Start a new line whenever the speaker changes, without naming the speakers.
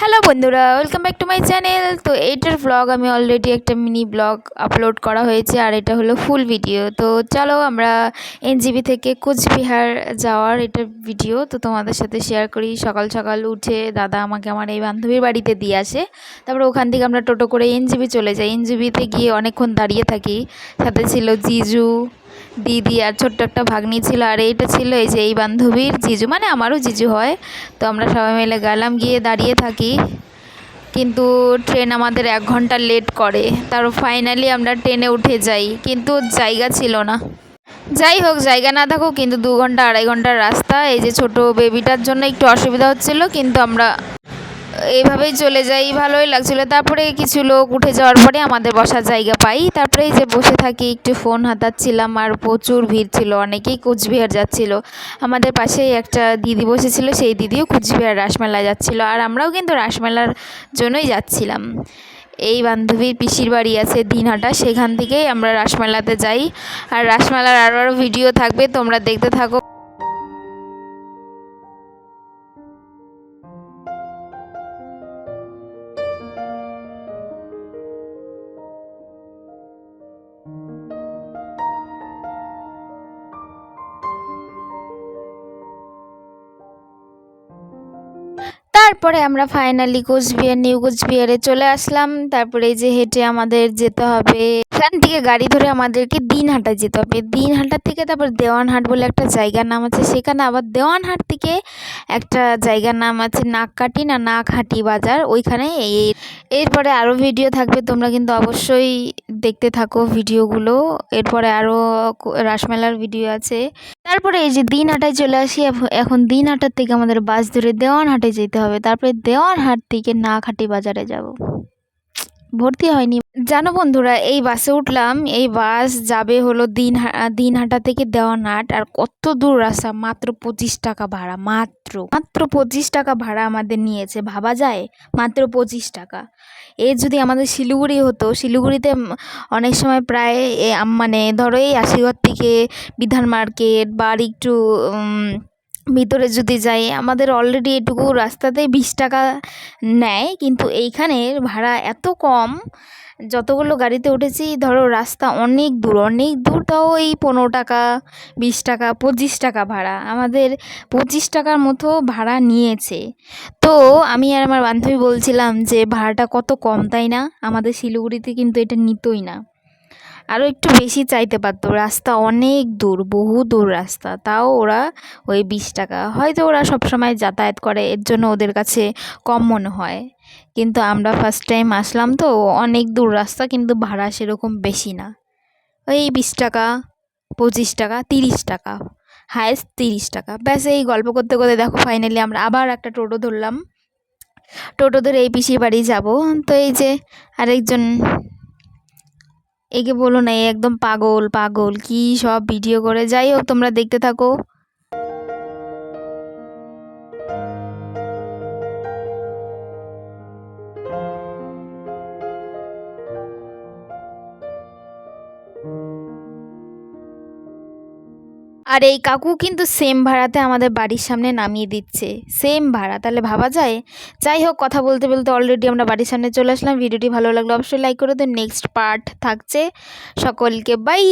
Hello বন্ধুরা welcome back to my channel তো এইটার ব্লগ আমি অলরেডি একটা মিনি ব্লগ আপলোড করা হয়েছে, আর এটা হলো ফুল ভিডিও তো চলো আমরা এনজিবি থেকে কোচবিহার যাওয়ার এটা ভিডিও তো তোমাদের সাথে শেয়ার করি, সকাল সকাল উঠে দাদা আমাকে আমার এই বান্ধবীর বাড়িতে দিয়ে আসে। তারপরে ওখান থেকে আমরা টোটো করে এনজিবি চলে যাই। এনজিবিতে গিয়ে অনেকক্ষণ দাঁড়িয়ে থাকি। সাথে ছিল জিজু দিদি আর ছোট্ট একটা ভাগ্নি ছিল, আর এইটা ছিল এই যে এই বান্ধবীর জিজু মানে আমারও জিজু হয়। তো আমরা সবাই মিলে গেলাম, গিয়ে দাঁড়িয়ে থাকি। কিন্তু ট্রেন আমাদের এক ঘণ্টা লেট করে। তার ফাইনালি আমরা ট্রেনে উঠে যাই, কিন্তু জায়গা ছিল না। যাই হোক, জায়গা না থাকুক, কিন্তু দু ঘণ্টা, আড়াই ঘণ্টার রাস্তা। এই যে ছোট বেবিটার জন্য একটু অসুবিধা হচ্ছিল, কিন্তু আমরা এইভাবেই চলে যাই, ভালোই লাগছিল। তারপরে কিছু লোক উঠে যাওয়ার পরে আমাদের বসার জায়গা পাই। তারপরে যে বসে থাকি, একটু ফোন হাতাচ্ছিলাম আর প্রচুর ভিড় ছিল, অনেকেই কোচবিহার যাচ্ছিল। আমাদের পাশেই একটা দিদি বসেছিল, সেই দিদিও কোচবিহার রাসমেলায় যাচ্ছিল আর আমরাও কিন্তু রাসমেলার জন্যই যাচ্ছিলাম। এই বান্ধবীর পিসির বাড়ি আছে দিনহাটা, সেখান থেকেই আমরা রাসমেলাতে যাই। আর রাসমেলার আরও আরও ভিডিও থাকবে, তোমরা দেখতে থাকো। তারপরে আমরা ফাইনালি কোচবিহার, নিউ কোচবিহারে চলে আসলাম। তারপরে এই যে হেঁটে আমাদের যেতে হবে। এখান থেকে গাড়ি ধরে আমাদেরকে দিনহাটা যেতে হবে। দিনহাটা থেকে তারপর দেওয়ানহাট বলে একটা জায়গার নাম আছে। সেখানে আবার দেওয়ানহাট থেকে একটা জায়গার নাম আছে নাককাটি না নাকহাটি বাজার। ওইখানে এরপরে আরও ভিডিও থাকবে। তোমরা কিন্তু অবশ্যই দেখতে থাকো ভিডিওগুলো। এরপরে আরও রাসমেলার ভিডিও আছে। তারপরে এই যে দিন দিনহাটায় চলে আসি এখন দিন হাটার থেকে আমাদের বাস ধরে দেওয়ান হাটে যেতে হবে। তারপরে দেওয়ান হাট থেকে নাকহাটি বাজারে যাব। ভর্তি হয়নি। জানো বন্ধুরা, এই বাসে উঠলাম, এই বাস যাবে হলো দিন দিনহাটা থেকে দেওয়ানহাট, আর কত দূর রাস্তা? মাত্র পঁচিশ টাকা ভাড়া, মাত্র মাত্র পঁচিশ টাকা ভাড়া আমাদের নিয়েছে, ভাবা যায়? মাত্র পঁচিশ টাকা। এ যদি আমাদের শিলিগুড়ি হতো, শিলিগুড়িতে অনেক সময় প্রায় মানে ধরো এই আশিঘর থেকে বিধান মার্কেট বা একটু ভিতরে যদি যাই, আমাদের অলরেডি এটুকু রাস্তাতেই বিশ টাকা নেয়, কিন্তু এইখানের ভাড়া এত কম। যতগুলো গাড়িতে উঠেছি, ধরো রাস্তা অনেক দূর অনেক দূর তাও এই পনেরো টাকা, বিশ টাকা, পঁচিশ টাকা ভাড়া। আমাদের পঁচিশ টাকার মতো ভাড়া নিয়েছে। তো আমি আর আমার বান্ধবী বলছিলাম যে, ভাড়াটা কত কম, তাই না? আমাদের শিলিগুড়িতে কিন্তু এটা নিতই না। আরও একটু বেশি চাইতে পারতো। রাস্তা অনেক দূর, বহু দূর রাস্তা। তাও ওরা ওই বিশ টাকা। হয়তো ওরা সবসময় যাতায়াত করে, এর জন্য ওদের কাছে কম মনে হয়। কিন্তু আমরা ফার্স্ট টাইম আসলাম তো, অনেক দূর রাস্তা, কিন্তু ভাড়া সেরকম বেশি না। ওই বিশ টাকা, পঁচিশ টাকা, তিরিশ টাকা হায়েস্ট তিরিশ টাকা। ব্যাস, এই গল্প করতে করতে দেখো ফাইনালি আমরা আবার একটা টোটো ধরলাম। টোটো ধরে এই পিসির বাড়ি যাব। তো এই যে আরেকজন একে বলো না একদম পাগল পাগল। কি সব ভিডিও করে? যাই হোক, তোমরা দেখতে থাকো। আর এই কাকু কিন্তু সেম ভাড়াতে আমাদের বাড়ির সামনে নামিয়ে দিচ্ছে। সেম ভাড়া। তাহলে ভাবা যায়? যাই হোক, কথা বলতে বলতে অলরেডি আমরা বাড়ির সামনে চলে আসলাম। ভিডিওটি ভালো লাগল অবশ্যই লাইক করে দেন। নেক্সট পার্ট থাকছে। সকলকে বাই